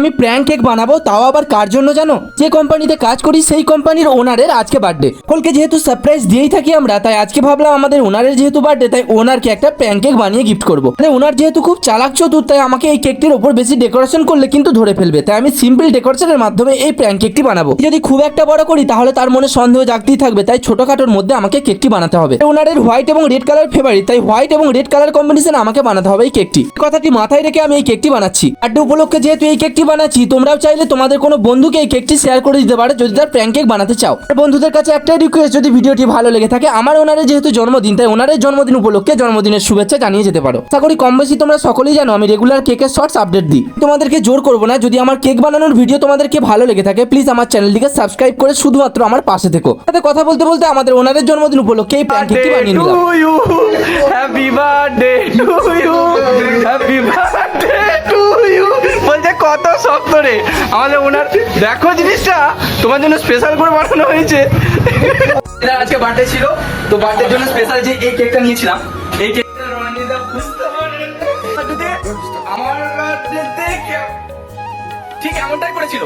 আমি prank cake বানাবো, তাও আবার কার জন্য জানো? যে কোম্পানিতে কাজ করি, সেই কোম্পানির ওনারের আজকে বার্থডে সকলকে যেহেতু সারপ্রাইজ দিয়েই থাকি আমরা, তাই আজকে ভাবলাম আমাদের ওনারের যেহেতু বার্থডে তাই ওনারকে একটা প্র্যাঙ্ক কেক বানিয়ে গিফট করব। তাই ওনার যেহেতু খুব চালাক চতুর, তাই আমাকে এই কেকটির ওপর বেশি ডেকোরেশন করলে কিন্তু ধরে ফেলবে। তাই আমি সিম্পল ডেকোরেশনের মাধ্যমে এই প্র্যাঙ্ক কেকটি বানাবো। যদি খুব একটা বড় করি, তাহলে তার মনে সন্দেহ জাগতেই থাকবে, তাই ছোটখাটোর মধ্যে আমাকে কেকটি বানাতে হবে। ওনারের হোয়াইট এবং রেড কালার ফেভারিট তাই হোয়াইট এবং রেড কালার কম্বিনেশন আমাকে বানাতে হবে এই কেকটি কথাটি মাথায় রেখে আমি এই কেকটি বানাচ্ছি। বার্থডে উপলক্ষে যেহেতু এই কেকটি বানাচ্ছি, তোমরাও চাইলে তোমাদের কোনো বন্ধুকে এই কেকটি শেয়ার করে দিতে পারো যদি তার প্র্যাঙ্ক কেক বানাতে চাও বন্ধুদের কাছে একটাই রিকোয়েস্ট যদি ভিডিওটি ভালো লেগে থাকে, আমার ওনারের যেহেতু জন্মদিন, তাই ওনারের জন্মদিন উপলক্ষে জন্মদিনের শুভেচ্ছা জানিয়ে যেতে পারো আশা করি কম বেশি তোমরা সকলেই জানো, আমি রেগুলার কেকের শর্টস আপডেট দিই তোমাদেরকে জোর করব না, যদি আমার কেক বানানোর ভিডিও তোমাদেরকে ভালো লেগে থাকে প্লিজ আমার চ্যানেলটিকে সাবস্ক্রাইব করে শুধুমাত্র আমার পাশে থেকো তাতে কথা বলতে বলতে আমাদের ওনারের জন্মদিন উপলক্ষে এই প্র্যাঙ্ক কেকটি বানিয়ে নিলাম. Happy birthday to you. কত আমাদের ওনার, দেখো জিনিসটা, তোমার জন্য স্পেশাল করে বানানো হয়েছে। আজকে বার্থডে ছিল, তো বার্থডের জন্য স্পেশাল যে এই কেকটা নিয়েছিলাম, এই কেকটা আমার ঠিক এমনটাই করেছিল।